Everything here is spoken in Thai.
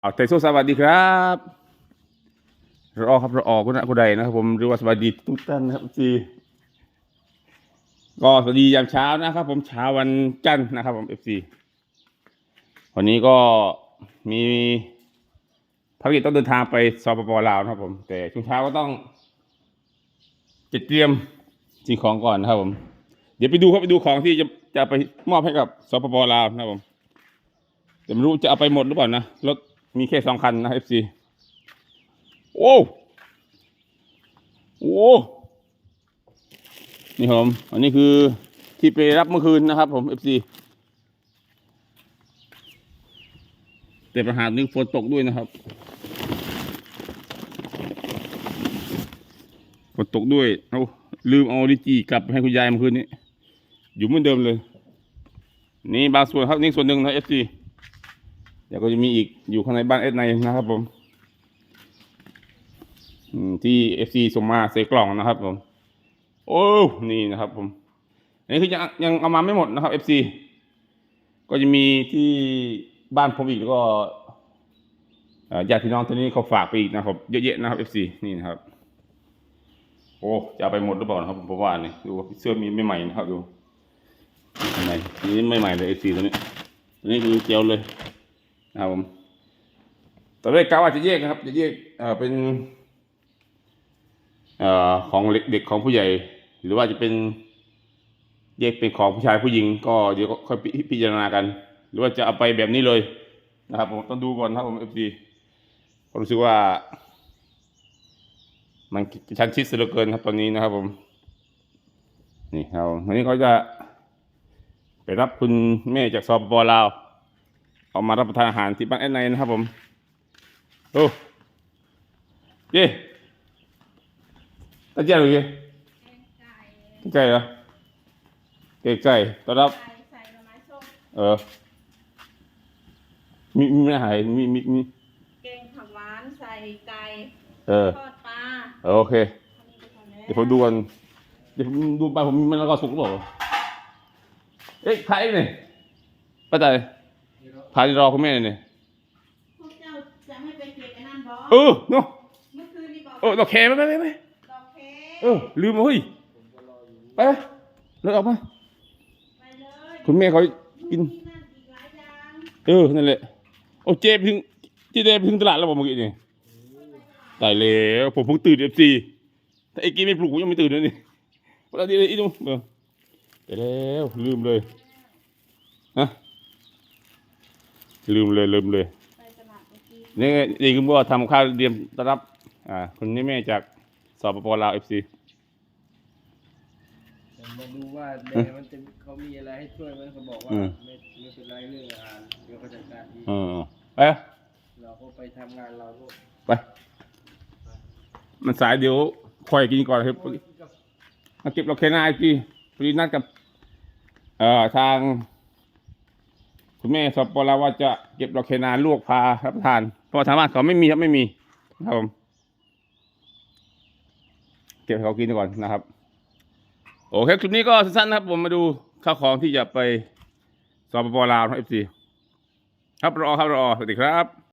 เอาไทโซสวัสดีครับรอครับรอคุณนะคุณใดนะครับผมหรือว่าสวัสดีทุกท่านนะครับทีก็สวัสดียามเช้านะครับ ผมเช้าวันจันทร์นะครับ ผมเอฟซีวันนี้ก็มีภารกิจต้องเดินทางไปสปปลาวนะครับ ผม แต่ช่วงเช้าก็ต้องจัดเตรียมสิ่งของก่อนนะครับผม เดี๋ยวไปดูครับไปดูของที่จะจะไปมอบให้กับสปปลาวนะครับผมแต่ไม่รู้จะเอาไปหมดหรือเปล่านะรถ มีแค่สองคันนะเอฟซีโอ้โอ้นี่ครับผมอันนี้คือที่ไปรับเมื่อคืนนะครับ ผมเอฟซีแต่ปัญหาหนึ่งฝนตกด้วยนะครับฝนตกด้วยเอาลืมเอาดิจีกลับให้คุณยายเมื่อคืนนี้ อยู่เหมือนเดิมเลย นี่บางส่วนครับนี่ส่วนหนึ่งนะเอฟซี เดี๋ยวก็จะมีอีกอยู่ข้างในบ้านเอสไนนะครับผมที่เอฟซีส่งมาใส่กล่องนะครับผมโอ้นี่นะครับผมอันนี้คือยังยังเอามาไม่หมดนะครับเอฟซีก็จะมีที่บ้านผมอีกแล้วก็ญาติพี่น้องที่นี่เขาฝากไปอีกนะครับเยอะแยะนะครับเอฟซีนี่นะครับโอ้จะเอาไปหมดหรือเปล่านะครับผมว่านี่ดูเสื้อมีไม่ใหม่นะครับดูข้างในนี่ไม่ใหม่เลยเอฟซีตัวนี้ตัวนี้คือเจียวเลย นะครับผมตอนแรกกะว่าจะแยกนะครับ จะแยกเป็นอของเด็กของผู้ใหญ่ หรือว่าจะเป็นแยกเป็นของผู้ชายผู้หญิง ก็เดี๋ยวก็ค่อยพิจารณากัน หรือว่าจะเอาไปแบบนี้เลยนะครับผมต้องดูก่อนครับผมเอฟซีผมรู้สึกว่า มันชั้นชิดเสียเหลือเกินครับตอนนี้นะครับผม นี่ครับวันนี้เขาจะไปรับคุณแม่จากสปปลาว เอามารับประทานอาหารที่บ้านแอนไนนะครับผมโอ้เย่ตาเจ้าหรือเย่แกงไก่ไก่เหรอไก่ไก่ต้อนรับไก่ใส่หน่อไม้ส้มเออมีมีไม่หายมีมีมีแกงผักหวานใส่ไก่เออทอดปลาเออโอเคอันนี้เป็นของแม่เดี๋ยวผมดูกันเดี๋ยวผมดูไปผมมีมันแล้วก็สุกหรือเปล่าเอ๊ะพายเนี่ยป้าใจพายรอคุณแม่เนี่ยพวกเจ้าจะไม่ไปเก็บไอ้นั่นบอเออเนาะเมื่อคืนนี่บอกเออดอกแคร์ไหมไหมไหมดอกเคเออลืมมาเฮ้ยไปไปเลยออกมาไปเลยคุณแม่เขากินที่นั่นอีกหลายอย่างเออ นั่นแหละ โอ้เจ๊ไปถึงเจ๊เจ๊ไปถึงตลาดแล้วบอกเมื่อกี้นี่ตายแล้วผมเพิ่งตื่นเอฟซีถ้าไอ้กี้ไม่ปลุกผมยังไม่ตื่นเลยนี่เราดีเลยอีนุ่มเออไปแล้วลืมเลยฮะ ลืมเลยลืมเลยไปตลาดเมื่อกี้นี่นี่คุณพ่อทำข้าวเตรียมต้อนรับ อ่าคุณนี่แม่จากสปปลาวเอฟซีแต่มาดูว่าแม่มันจะเขามีอะไรให้ช่วยไหมเขาบอกว่าไม่ไม่เป็นไรเรื่องอาหารเดี๋ยวเขาจัดการดีเออไปเราก็ไปทำงานเราก็ไป มันสายเดี๋ยวคอยกินก่อนครับ มาเก็บเราแค่หน้าไอพี่พอดีนัดกับ เอ่อทาง คุณแม่สปปลาว่าจะเก็บดอกเคนาลวกพารับทาน เพราะว่าทางบ้านเขาไม่มีครับไม่มีนะครับผมเก็บให้เขากินก่อนนะครับ โอเคคลิปนี้ก็สั้นๆนะครับ ผมมาดูข้าวของที่จะไปสปปลาวนะเอฟซีครับรอครับรอสวัสดีครับ